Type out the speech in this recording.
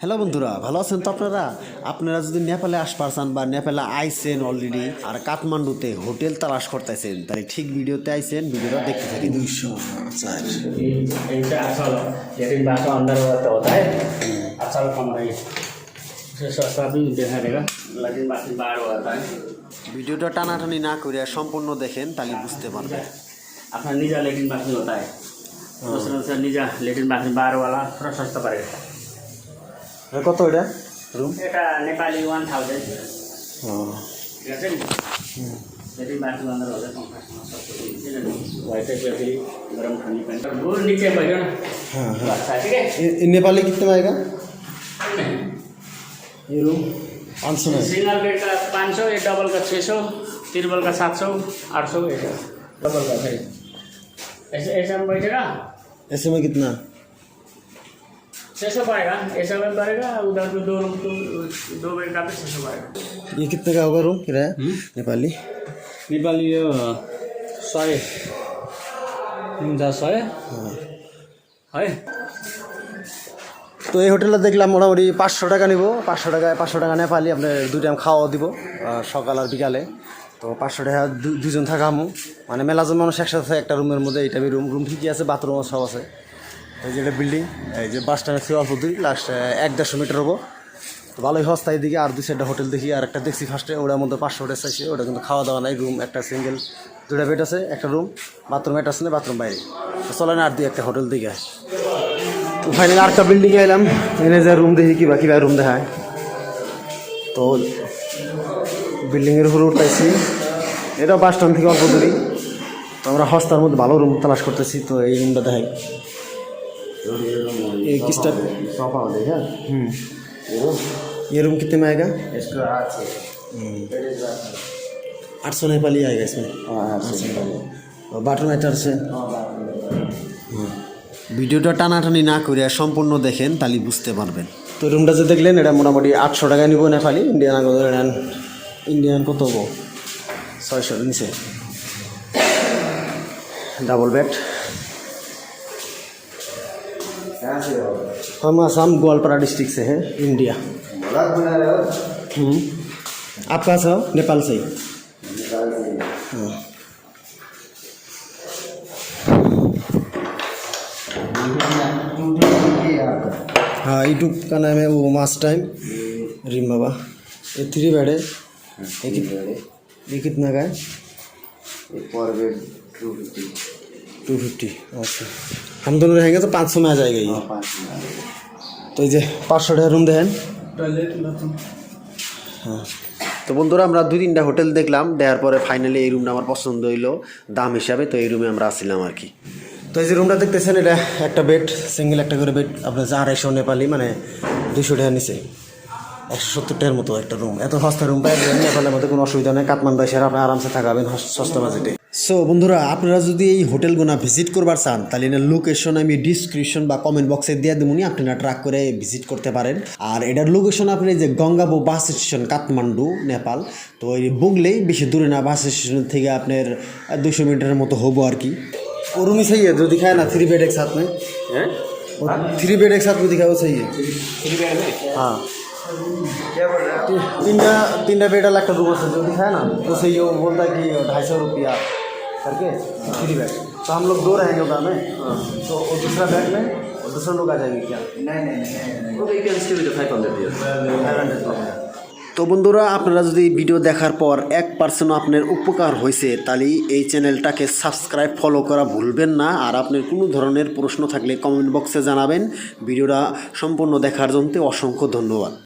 Hello বন্ধুরা ভালো আছেন তো আপনারা আপনারা যদি নেপালে আসপারছেন বা নেপালে আইছেন অলরেডি আর কাঠমান্ডুতে হোটেল তালাশ করতেছেন তাহলে ঠিক ভিডিওতে আইছেন ভিডিওটা দেখতে থাকি দুইশো চার इनसे अच्छा वाला लेकिन बाकी अंदर वाला तो होता है अच्छा वाला कमरा ये इसे सस्ता भी देखा देगा लेकिन बाकी बाहर होता है ভিডিওটা টানাটানি না করে সম্পূর্ণ দেখেন তাহলে বুঝতে পারবেন अपना निजा लेकिन बाथरूम होता है दूसरा दूसरा निजा लेकिन बाथरूम बाहर वाला थोड़ा सस्ता पड़ेगा কত এটা রুম এটা नेपाली वान थाउजन्ड ঠিক আছে लेकिन बाथरूम अंदर होता है वाइट है फिर गरम ठंडी पैंट गोल नीचे बैठो ना हाँ तो अच्छा है, ठीक है नेपाली कितने में आएगा ये रूम पाँच सौ में सिंगल बेड का पाँच सौ एक डबल का छः सौ ट्रिपल का सात सौ आठ सौ ऐसा डबल का फिर ऐसे ऐसा में बैठेगा ऐसे में कितना छः सौ पाएगा ऐसा में पड़ेगा उधर भी दो रूम तो दो बेड का भी छः सौ पाएगा ये कितने का होगा रूम किराया नेपाली नेपाली यो सय दस सय है তো এই হোটেলে দেখলাম মোটামুটি পাঁচশো টাকা নিব পাঁচশো টাকায় পাঁচশো টাকা নেপালি আপনার দুই টাইম খাওয়াও দিব আহ, সকাল আর বিকালে তো পাঁচশো টাকা দু- দুজন থাকা আমু মানে মেলাজন মানুষ একসাথে একটা রুমের মধ্যে এইটা রুম রুম ঠিকই আছে বাথরুম সব আছে এই যে এটা বিল্ডিং এই যে বাস স্ট্যান্ডের থেকে অল্প দূর লাস্ট এক দেড়শো মিটার হব। ভালোই সস্তা এদিকে, আর দুই চারটা হোটেল দেখি, আর একটা দেখছি ফার্স্টে ওটার মধ্যে পাঁচশো হোটেল চাইছে, ওটা কিন্তু খাওয়া দাওয়া নাই রুম একটা সিঙ্গেল দুটা বেড আছে, একটা রুম বাথরুম একটা আছে না বাথরুম বাইরে। তো চলেন আর দুই একটা হোটেল দিকে তো ফাইনালি আরেকটা বিল্ডিং এ এলাম, এনে যে রুম দেখি, কিবা কিবা রুম দেখায়। তো বিল্ডিংয়ের উপরে উঠতেছি। এটা বাস স্ট্যান্ড থেকে অল্প দূরই। তো আমরা হস্তার মধ্যে ভালো রুম তালাশ করতেছি, তো এই রুমটা দেখাই। ये किसका सोफा हो जाएगा हम्म ये रूम कितने में आएगा इसको आठ सौ आठ सौ नेपाली आएगा इसमें और बाथरूम अटैच है ভিডিওটা টানাটানি না করে সম্পূর্ণ দেখেন তাহলে বুঝতে পারবেন তো রুমটা যে দেখলেন এটা মোটামুটি আটশো টাকা নিব নেপালি ইন্ডিয়ান ইন্ডিয়ান ইন্ডিয়ান কত হবো ছয়শো নিচে ডাবল বেড हम आसाम ग्वालपारा डिस्ट्रिक्ट से हैं इंडिया हम्म। आप कहाँ से हो? नेपाल से ही। हाँ। यूट्यूब का नाम है वो मास टाइम रिम बाबा ये थ्री बेड है। ये कितना का है? Bed two fifty two fifty আচ্ছা হামদন হয়ে গেছে পাঁচশো মেয়া জায়গা তো এই যে পাঁচশো টাকা রুম দেখেন। হ্যাঁ। তো বন্ধুরা আমরা দুই তিনটা হোটেল দেখলাম দেওয়ার পরে ফাইনালি এই রুমটা আমার পছন্দ হইল দাম হিসাবে তো এই রুমে আমরা আসছিলাম আর কি। তো এই যে রুমটা দেখতেছেন এটা একটা বেড সিঙ্গেল একটা করে বেড আপনার যা আড়াইশো নেপালি মানে দুশো টাকা নিচে। একশো সত্তর টাকার মতো একটা রুম এত সস্তা রুম পাই নেপালের মধ্যে কোনো অসুবিধা নেই। কাঠমান্ডু এসে আপনি আরামসে থাকাবেন সস্তা বাজেটে সো বন্ধুরা আপনারা যদি এই হোটেলগুলো ভিজিট করবার চান তাহলে এর লোকেশন আমি ডিসক্রিপশন বা কমেন্ট বক্সে দিয়ে দেবনি আপনারা ট্রাক করে ভিজিট করতে পারেন আর এটার লোকেশন আপনি এই যে গঙ্গাবো বাস স্টেশন কাঠমান্ডু নেপাল তো এই বুগলেই বেশি দূরে না বাস স্টেশন থেকে আপনার দুশো মিটারের মতো হবো আর কি वो रूम ही सही है जो दिखाया ना थ्री बेड एक साथ में हैं थ्री बेड एक साथ में दिखाया वो सही है थ्री बेड में हाँ तीनटा तीनटा बेड वाला একটা रूम আছে जो दिखाया ना तो सही है वो बोलता है कि ढाई सौ रुपया करके थ्री बेड तो हम लोग दो रहेंगे उधर में तो वो दूसरा बेड में और दूसरा लोग आ जाएंगे क्या नहीं नहीं नहीं okay can still with 500 years তো বন্ধুরা আপনারা যদি ভিডিও দেখার পর এক পার্সেন্ট আপনার উপকার হয়েছে তাহলে এই চ্যানেলটাকে সাবস্ক্রাইব ফলো করা ভুলবেন না আর আপনার কোনো ধরনের প্রশ্ন থাকলে কমেন্ট বক্সে জানাবেন ভিডিওটা সম্পূর্ণ দেখার জন্য অসংখ্য ধন্যবাদ